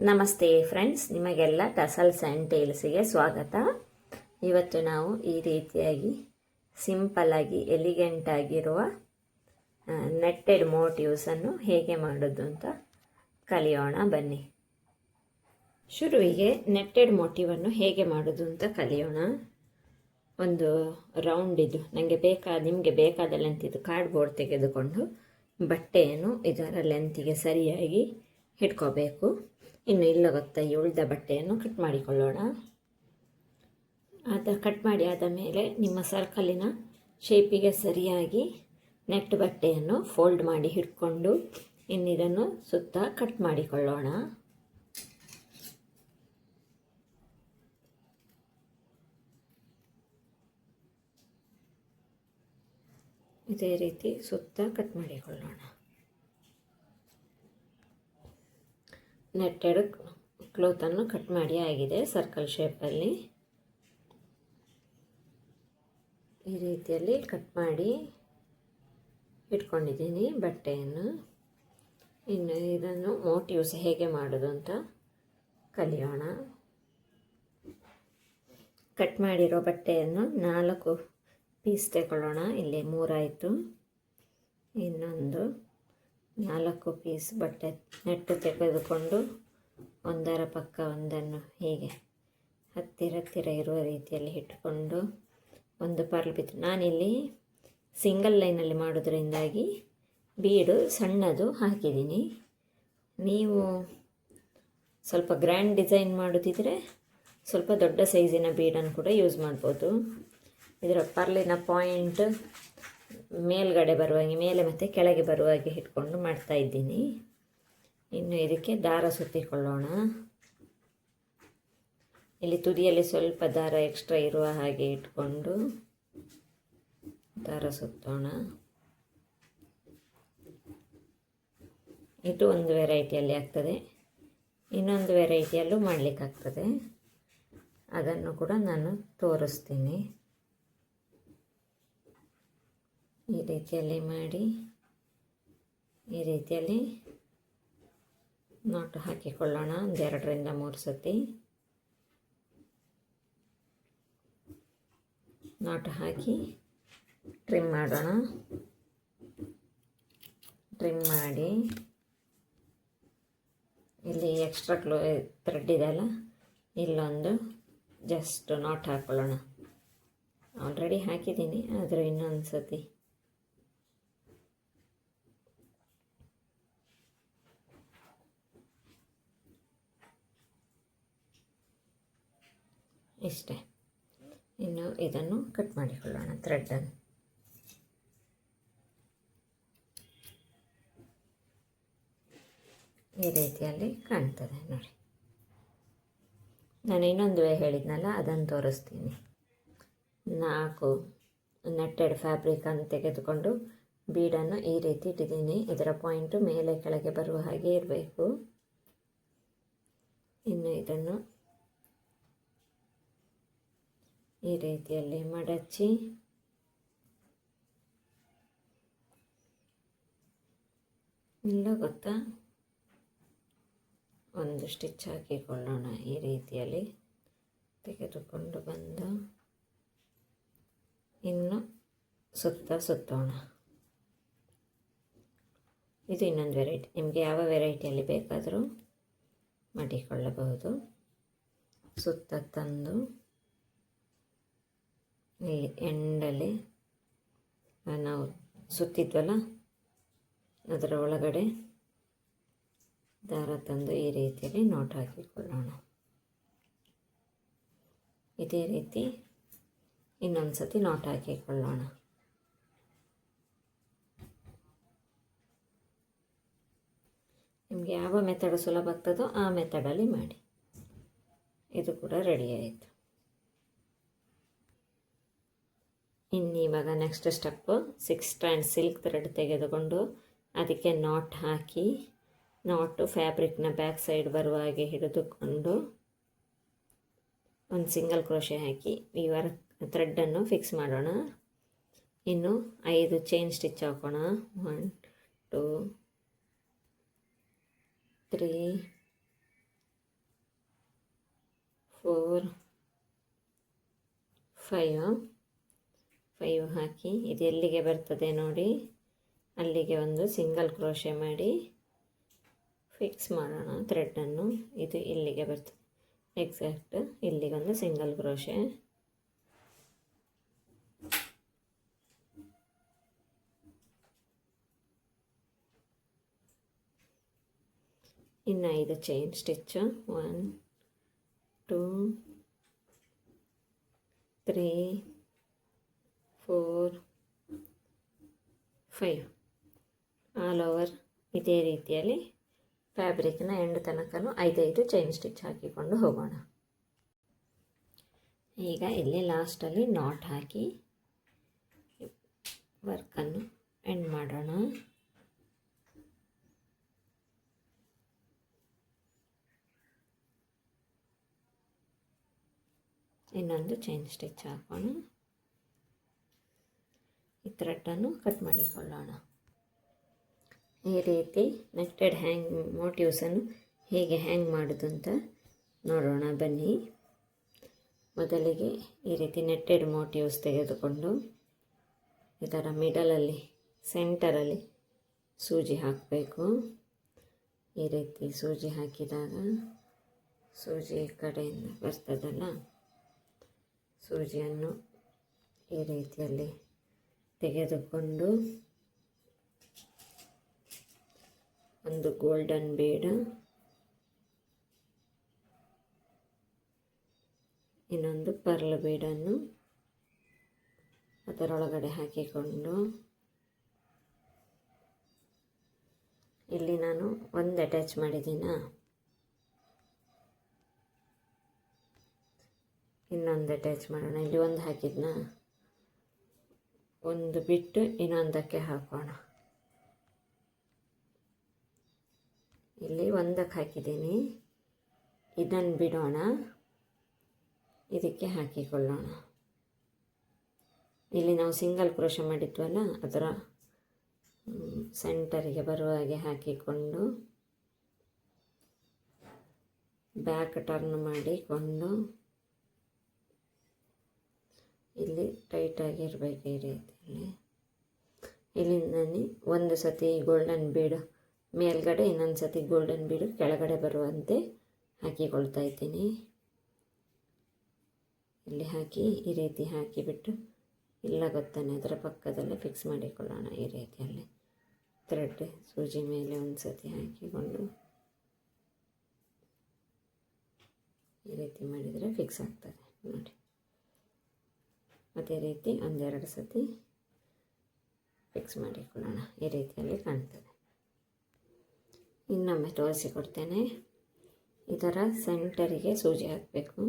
ನಮಸ್ತೆ ಫ್ರೆಂಡ್ಸ್, ನಿಮಗೆಲ್ಲ tassels and ಟೇಲ್ಸಿಗೆ ಸ್ವಾಗತ. ಇವತ್ತು ನಾವು ಈ ರೀತಿಯಾಗಿ ಸಿಂಪಲ್ಲಾಗಿ ಎಲಿಗೆಂಟಾಗಿರುವ ನೆಟ್ಟೆಡ್ ಮೋಟಿವ್ಸನ್ನು ಹೇಗೆ ಮಾಡೋದು ಅಂತ ಕಲಿಯೋಣ, ಬನ್ನಿ. ಶುರುವಿಗೆ ನೆಟ್ಟೆಡ್ ಮೋಟಿವನ್ನು ಹೇಗೆ ಮಾಡೋದು ಅಂತ ಕಲಿಯೋಣ. ಒಂದು ರೌಂಡ್ ಇದು. ನನಗೆ ಬೇಕಾದ ನಿಮಗೆ ಬೇಕಾದ ಲೆಂತ್ ಇದು. ಕಾರ್ಡ್ಬೋರ್ಡ್ ತೆಗೆದುಕೊಂಡು ಬಟ್ಟೆಯನ್ನು ಇದರ ಲೆಂತಿಗೆ ಸರಿಯಾಗಿ ಹಿಡ್ಕೋಬೇಕು ಇನ್ನು ಇಲ್ಲ ಗೊತ್ತಾ ಈ ಉಳಿದ ಬಟ್ಟೆಯನ್ನು ಕಟ್ ಮಾಡಿಕೊಳ್ಳೋಣ. ಅದ ಕಟ್ ಮಾಡಿ ಆದ ಮೇಲೆ ನಿಮ್ಮ ಸರ್ಕಲಿನ ಶೇಪಿಗೆ ಸರಿಯಾಗಿ ನೆಟ್ ಬಟ್ಟೆಯನ್ನು ಫೋಲ್ಡ್ ಮಾಡಿ ಹಿಡ್ಕೊಂಡು ಇನ್ನಿದನ್ನು ಸುತ್ತ ಕಟ್ ಮಾಡಿಕೊಳ್ಳೋಣ. ಇದೇ ರೀತಿ ಸುತ್ತ ಕಟ್ ಮಾಡಿಕೊಳ್ಳೋಣ. ನೆಟ್ಟೆಡ್ ಕ್ಲೋತನ್ನು ಕಟ್ ಮಾಡಿ ಆಗಿದೆ ಸರ್ಕಲ್ ಶೇಪಲ್ಲಿ ಈ ರೀತಿಯಲ್ಲಿ ಕಟ್ ಮಾಡಿ ಇಟ್ಕೊಂಡಿದ್ದೀನಿ ಬಟ್ಟೆಯನ್ನು. ಇನ್ನು ಇದನ್ನು ಮೋಟಿವ್ಸ್ ಹೇಗೆ ಮಾಡೋದು ಅಂತ ಕಲಿಯೋಣ. ಕಟ್ ಮಾಡಿರೋ ಬಟ್ಟೆಯನ್ನು ನಾಲ್ಕು ಪೀಸ್ ತಗೊಳ್ಳೋಣ ಇಲ್ಲಿ ಮೂರಾಯಿತು. ಇನ್ನೊಂದು ನಾಲ್ಕು ಪೀಸ್ ಬಟ್ಟೆ ನೆಟ್ಟು ತೆಗೆದುಕೊಂಡು ಒಂದರ ಪಕ್ಕ ಒಂದನ್ನು ಹೀಗೆ ಹತ್ತಿರ ಹತ್ತಿರ ಇರುವ ರೀತಿಯಲ್ಲಿ ಇಟ್ಟುಕೊಂಡು ಒಂದು ಪರ್ಲ್ ಬಿತ್ತು. ನಾನಿಲ್ಲಿ ಸಿಂಗಲ್ ಲೈನಲ್ಲಿ ಮಾಡೋದ್ರಿಂದಾಗಿ ಬೀಡು ಸಣ್ಣದು ಹಾಕಿದ್ದೀನಿ. ನೀವು ಸ್ವಲ್ಪ ಗ್ರ್ಯಾಂಡ್ ಡಿಸೈನ್ ಮಾಡೋದಿದ್ರೆ ಸ್ವಲ್ಪ ದೊಡ್ಡ ಸೈಜಿನ ಬೀಡನ್ನು ಕೂಡ ಯೂಸ್ ಮಾಡ್ಬೋದು. ಇದರ ಪರ್ಲಿನ ಪಾಯಿಂಟ್ ಮೇಲ್ಗಡೆ ಬರುವಾಗೆ ಮೇಲೆ ಮತ್ತು ಕೆಳಗೆ ಬರುವ ಹಾಗೆ ಇಟ್ಕೊಂಡು ಮಾಡ್ತಾ ಇದ್ದೀನಿ. ಇನ್ನು ಇದಕ್ಕೆ ದಾರ ಸುತ್ತಿಕೊಳ್ಳೋಣ. ಇಲ್ಲಿ ತುದಿಯಲ್ಲಿ ಸ್ವಲ್ಪ ದಾರ ಎಕ್ಸ್ಟ್ರಾ ಇರುವ ಹಾಗೆ ಇಟ್ಕೊಂಡು ದಾರ ಸುತ್ತೋಣ. ಇದು ಒಂದು ವೆರೈಟಿಯಲ್ಲಿ ಆಗ್ತದೆ. ಇನ್ನೊಂದು ವೆರೈಟಿಯಲ್ಲೂ ಮಾಡಲಿಕ್ಕಾಗ್ತದೆ. ಅದನ್ನು ಕೂಡ ನಾನು ತೋರಿಸ್ತೀನಿ. ಈ ರೀತಿಯಲ್ಲಿ ಮಾಡಿ, ಈ ರೀತಿಯಲ್ಲಿ ನಾಟು ಹಾಕಿಕೊಳ್ಳೋಣ ಒಂದೆರಡರಿಂದ ಮೂರು ಸತಿ. ನಾಟು ಹಾಕಿ ಟ್ರಿಮ್ ಮಾಡೋಣ. ಟ್ರಿಮ್ ಮಾಡಿ. ಇಲ್ಲಿ ಎಕ್ಸ್ಟ್ರಾ ಕ್ಲೋ, ಥ್ರೆಡ್ ಇದೆಯಲ್ಲ, ಇಲ್ಲೊಂದು ಜಸ್ಟ್ ನಾಟ್ ಹಾಕ್ಕೊಳ್ಳೋಣ ಆಲ್ರೆಡಿ ಹಾಕಿದ್ದೀನಿ, ಆದರೂ ಇನ್ನೊಂದು ಸತಿ. ಇಷ್ಟೇ. ಇನ್ನು ಇದನ್ನು ಕಟ್ ಮಾಡಿಕೊಳ್ಳೋಣ ಥ್ರೆಡ್ಡನ್ನು ಈ ರೀತಿಯಲ್ಲಿ ಕಾಣ್ತದೆ ನೋಡಿ. ನಾನು ಇನ್ನೊಂದು ವೇ ಹೇಳಿದ್ನಲ್ಲ, ಅದನ್ನು ತೋರಿಸ್ತೀನಿ. ನಾಲ್ಕು ನೆಟ್ಟೆಡ್ ಫ್ಯಾಬ್ರಿಕನ್ನು ತೆಗೆದುಕೊಂಡು ಬೀಡನ್ನು ಈ ರೀತಿ ಇಟ್ಟಿದ್ದೀನಿ. ಇದರ ಪಾಯಿಂಟು ಮೇಲೆ ಕೆಳಗೆ ಬರುವ ಹಾಗೆ ಇರಬೇಕು. ಇನ್ನು ಇದನ್ನು ಈ ರೀತಿಯಲ್ಲಿ ಮಡಚಿ. ಇಲ್ಲ ಗೊತ್ತಾ? ಒಂದು ಸ್ಟಿಚ್ ಹಾಕಿಕೊಳ್ಳೋಣ ಈ ರೀತಿಯಲ್ಲಿ. ತೆಗೆದುಕೊಂಡು ಬಂದು. ಇನ್ನು ಸುತ್ತ ಸುತ್ತೋಣ. ಇದು ಇನ್ನೊಂದು ವೆರೈಟಿ. ನಿಮಗೆ ಯಾವ ವೆರೈಟಿಯಲ್ಲಿ ಬೇಕಾದರೂ ಮಾಡಿಕೊಳ್ಳಬಹುದು. ಸುತ್ತ ತಂದು. ಇಲ್ಲಿ ಎಂಡಲ್ಲಿ ನಾವು ಸುತ್ತಿದ್ವಲ್ಲ? ಅದರ ಒಳಗಡೆ ದಾರ ತಂದು ಈ ರೀತಿಯಲ್ಲಿ ನೋಟ್ ಹಾಕಿಕೊಳ್ಳೋಣ. ಇದೇ ರೀತಿ ಇನ್ನೊಂದು ಸತಿ ನೋಟ್ ಹಾಕಿಕೊಳ್ಳೋಣ. ನಿಮಗೆ ಯಾವ ಮೆಥಡ್ ಸುಲಭ ಆಗ್ತದೋ ಆ ಮೆಥಡಲ್ಲಿ ಮಾಡಿ. ಇದು ಕೂಡ ರೆಡಿ ಆಯಿತು. ಇನ್ನು ಇವಾಗ next step six strand silk thread ತೆಗೆದುಕೊಂಡು ಅದಕ್ಕೆ ನಾಟ್ ಹಾಕಿ ನಾಟು ಫ್ಯಾಬ್ರಿಕ್ನ ಬ್ಯಾಕ್ ಸೈಡ್ ಬರುವ ಹಾಗೆ ಹಿಡಿದುಕೊಂಡು ಒಂದು ಸಿಂಗಲ್ ಕ್ರೋಶೆ ಹಾಕಿ ಇವರ ಥ್ರೆಡ್ಡನ್ನು ಫಿಕ್ಸ್ ಮಾಡೋಣ. ಇನ್ನು ಐದು ಚೈನ್ ಸ್ಟಿಚ್ ಹಾಕೋಣ. One two three four five five ಹಾಕಿ ಇದು ಎಲ್ಲಿಗೆ ಬರ್ತದೆ ನೋಡಿ. ಅಲ್ಲಿಗೆ ಒಂದು ಸಿಂಗಲ್ ಕ್ರೋಶೆ ಮಾಡಿ ಫಿಕ್ಸ್ ಮಾಡೋಣ ಥ್ರೆಡನ್ನು ಇದು ಇಲ್ಲಿಗೆ ಬರ್ತದೆ. ಎಕ್ಸಾಕ್ಟ್ ಇಲ್ಲಿಗೊಂದು ಸಿಂಗಲ್ ಕ್ರೋಶೆ ಇನ್ನು ಐದು chain stitch one two three four five all over ಇದೇ ರೀತಿಯಲ್ಲಿ ಫ್ಯಾಬ್ರಿಕ್ನ ಎಂಡ್ ತನಕನೂ ಐದೈದು ಚೈನ್ ಸ್ಟಿಚ್ ಹಾಕಿಕೊಂಡು ಹೋಗೋಣ. ಈಗ ಇಲ್ಲಿ ಲಾಸ್ಟಲ್ಲಿ ನಾಟ್ ಹಾಕಿ ವರ್ಕನ್ನು ಎಂಡ್ ಮಾಡೋಣ. ಇನ್ನೊಂದು ಚೈನ್ ಸ್ಟಿಚ್ ಹಾಕೋಣ. ಈ ಥ್ರೆಡ್ಡನ್ನು ಕಟ್ ಮಾಡಿಕೊಳ್ಳೋಣ. ಈ ರೀತಿ ನೆಕ್ಟೆಡ್ ಹ್ಯಾಂಗ್ ಮೋಟಿವ್ಸನ್ನು ಹೇಗೆ ಹ್ಯಾಂಗ್ ಮಾಡೋದು ಅಂತ ನೋಡೋಣ ಬನ್ನಿ. ಮೊದಲಿಗೆ ಈ ರೀತಿ ನೆಟ್ಟೆಡ್ ಮೋಟಿವ್ಸ್ ತೆಗೆದುಕೊಂಡು ಇದರ ಮಿಡಲಲ್ಲಿ ಸೆಂಟರಲ್ಲಿ ಸೂಜಿ ಹಾಕಬೇಕು. ಈ ರೀತಿ ಸೂಜಿ ಹಾಕಿದಾಗ ಸೂಜಿ ಕಡೆಯಿಂದ ಬರ್ತದಲ್ಲ? ಸೂಜಿಯನ್ನು ಈ ರೀತಿಯಲ್ಲಿ ತೆಗೆದುಕೊಂಡು ಒಂದು ಗೋಲ್ಡನ್ ಬೇಡ ಇನ್ನೊಂದು ಪರ್ಲ್ ಬೇಡನ್ನು ಅದರೊಳಗಡೆ ಹಾಕಿಕೊಂಡು ಇಲ್ಲಿ ನಾನು ಒಂದು ಅಟ್ಯಾಚ್ ಮಾಡಿದ್ದೀನ? ಇನ್ನೊಂದು ಅಟ್ಯಾಚ್ ಮಾಡೋಣ. ಇಲ್ಲಿ ಒಂದು ಹಾಕಿದ್ನ? ಒಂದು ಬಿಟ್ಟು ಇನ್ನೊಂದಕ್ಕೆ ಹಾಕೋಣ. ಇಲ್ಲಿ ಒಂದಕ್ಕೆ ಹಾಕಿದ್ದೀನಿ. ಇದನ್ನು ಬಿಡೋಣ. ಇದಕ್ಕೆ ಹಾಕಿಕೊಳ್ಳೋಣ. ಇಲ್ಲಿ ನಾವು ಸಿಂಗಲ್ ಕ್ರೋಶ ಮಾಡಿದ್ವಲ್ಲ, ಅದರ ಸೆಂಟರಿಗೆ ಬರುವ ಹಾಗೆ ಹಾಕಿಕೊಂಡು, ಬ್ಯಾಕ್ ಟರ್ನ್ ಮಾಡಿಕೊಂಡು, ಇಲ್ಲಿ ಟೈಟಾಗಿರಬೇಕು ಈ ರೀತಿಯಲ್ಲಿ ನಾನು ಒಂದು ಸತಿ ಗೋಲ್ಡನ್ ಬೀಡು ಮೇಲ್ಗಡೆ ಇನ್ನೊಂದು ಸತಿ ಗೋಲ್ಡನ್ ಬೀಡು ಕೆಳಗಡೆ ಬರುವಂತೆ ಹಾಕಿಕೊಳ್ತಾ ಇದ್ದೀನಿ. ಇಲ್ಲಿ ಹಾಕಿ ಈ ರೀತಿ ಹಾಕಿಬಿಟ್ಟು ಇಲ್ಲ ಗೊತ್ತಾನೆ, ಅದರ ಪಕ್ಕದಲ್ಲೇ ಫಿಕ್ಸ್ ಮಾಡಿಕೊಳ್ಳೋಣ ಈ ರೀತಿಯಲ್ಲಿ. ಥ್ರೆಡ್ ಸೂಜಿ ಮೇಲೆ ಒಂದು ಸತಿ ಹಾಕಿಕೊಂಡು ಈ ರೀತಿ ಮಾಡಿದರೆ ಫಿಕ್ಸ್ ಆಗ್ತದೆ, ನೋಡಿ. ಅದೇ ರೀತಿ ಒಂದೆರಡು ಸತಿ ಫಿಕ್ಸ್ ಮಾಡಿಕೊಳ್ಳೋಣ. ಈ ರೀತಿಯಲ್ಲಿ ಕಾಣ್ತದೆ. ಇನ್ನೊಮ್ಮೆ ತೋರಿಸಿಕೊಡ್ತೇನೆ ಇದರ ಸೆಂಟರಿಗೆ ಸೂಜಿ ಹಾಕಬೇಕು.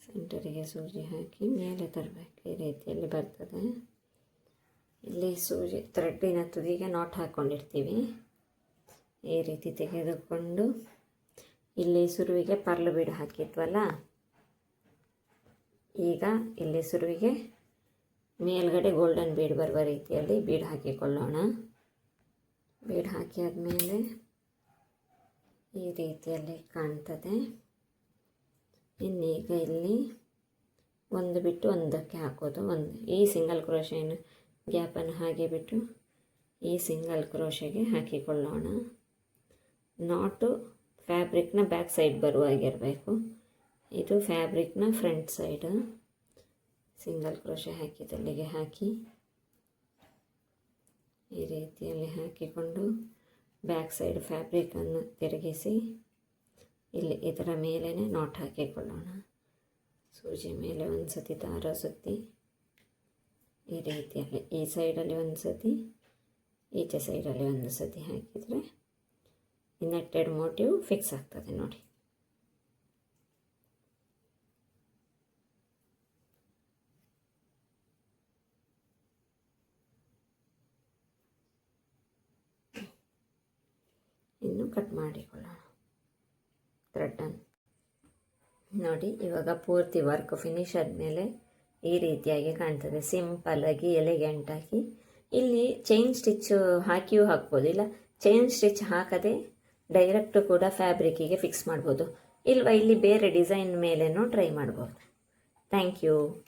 ಸೆಂಟರಿಗೆ ಸೂಜಿ ಹಾಕಿ ಮೇಲೆ ತರಬೇಕು. ಈ ರೀತಿಯಲ್ಲಿ ಬರ್ತದೆ. ಇಲ್ಲಿ ಸೂಜಿ ಥ್ರೆಡ್ಡಿನ ತುದಿಗೆ ನಾಟ್ ಹಾಕ್ಕೊಂಡಿರ್ತೀವಿ ಈ ರೀತಿ ತೆಗೆದುಕೊಂಡು ಇಲ್ಲಿ ಸುರುವಿಗೆ ಪರ್ಲು ಬೀಡು ಹಾಕಿದ್ವಲ್ಲ? ಈಗ ಇಲ್ಲಿ ಸುರುವಿಗೆ ಮೇಲ್ಗಡೆ ಗೋಲ್ಡನ್ ಬೀಡ್ ಬರುವ ರೀತಿಯಲ್ಲಿ ಬೀಡ್ ಹಾಕಿಕೊಳ್ಳೋಣ. ಬೀಡ್ ಹಾಕಿ ಆದಮೇಲೆ ಈ ರೀತಿಯಲ್ಲಿ ಕಾಣ್ತದೆ. ಇನ್ನೀಗ ಇಲ್ಲಿ ಒಂದು ಬಿಟ್ಟು ಒಂದಕ್ಕೆ ಹಾಕೋದು. ಒಂದು ಈ ಸಿಂಗಲ್ ಕ್ರೋಶೆಯನ್ನು ಗ್ಯಾಪನ್ನು ಹಾಗೆ ಬಿಟ್ಟು ಈ ಸಿಂಗಲ್ ಕ್ರೋಶೆಗೆ ಹಾಕಿಕೊಳ್ಳೋಣ. ನಾಟು ಫ್ಯಾಬ್ರಿಕ್ನ ಬ್ಯಾಕ್ ಸೈಡ್ ಬರುವಾಗಿರಬೇಕು. ಇದು ಫ್ಯಾಬ್ರಿಕ್ನ ಫ್ರಂಟ್ ಸೈಡು. ಸಿಂಗಲ್ ಕ್ರೋಶೆ ಹಾಕಿದಲ್ಲಿಗೆ ಹಾಕಿ ಈ ರೀತಿಯಲ್ಲಿ ಹಾಕಿಕೊಂಡು ಬ್ಯಾಕ್ ಸೈಡ್ ಫ್ಯಾಬ್ರಿಕನ್ನು ತಿರುಗಿಸಿ ಇಲ್ಲಿ ಇದರ ಮೇಲೇ ನಾಟ್ ಹಾಕಿಕೊಳ್ಳೋಣ. ಸೂಜಿ ಮೇಲೆ ಒಂದು ಸತಿ ದಾರ ಸುತ್ತಿ ಈ ರೀತಿಯಲ್ಲಿ ಈ ಸೈಡಲ್ಲಿ ಒಂದು ಸತಿ, ಈಚೆ ಸೈಡಲ್ಲಿ ಒಂದು ಸತಿ ಹಾಕಿದರೆ ನೆಟ್ಟೆಡ್ ಮೋಟಿವ್ ಫಿಕ್ಸ್ ಆಗ್ತದೆ ನೋಡಿ. ಇನ್ನು ಕಟ್ ಮಾಡಿಕೊಳ್ಳೋಣ. ಥ್ರೆಡ್ಡನ್ನು ನೋಡಿ, ಇವಾಗ ಪೂರ್ತಿ ವರ್ಕ್ ಫಿನಿಶ್ ಆದಮೇಲೆ ಈ ರೀತಿಯಾಗಿ ಕಾಣ್ತದೆ. ಸಿಂಪಲ್ಲಾಗಿ ಎಲೆಗೆಂಟಾಗಿ. ಇಲ್ಲಿ ಚೈನ್ ಸ್ಟಿಚ್ ಹಾಕಿಯೂ ಹಾಕ್ಬೋದು. ಇಲ್ಲ, ಚೈನ್ ಸ್ಟಿಚ್ ಹಾಕದೆ ಡೈರೆಕ್ಟ್ ಕೂಡ ಫ್ಯಾಬ್ರಿಕ್ಕಿಗೆ ಫಿಕ್ಸ್ ಮಾಡ್ಬೋದು. ಇಲ್ವಾ ಇಲ್ಲಿ ಬೇರೆ ಡಿಸೈನ್ ಮೇಲೇನೂ ಟ್ರೈ ಮಾಡ್ಬೋದು. Thank you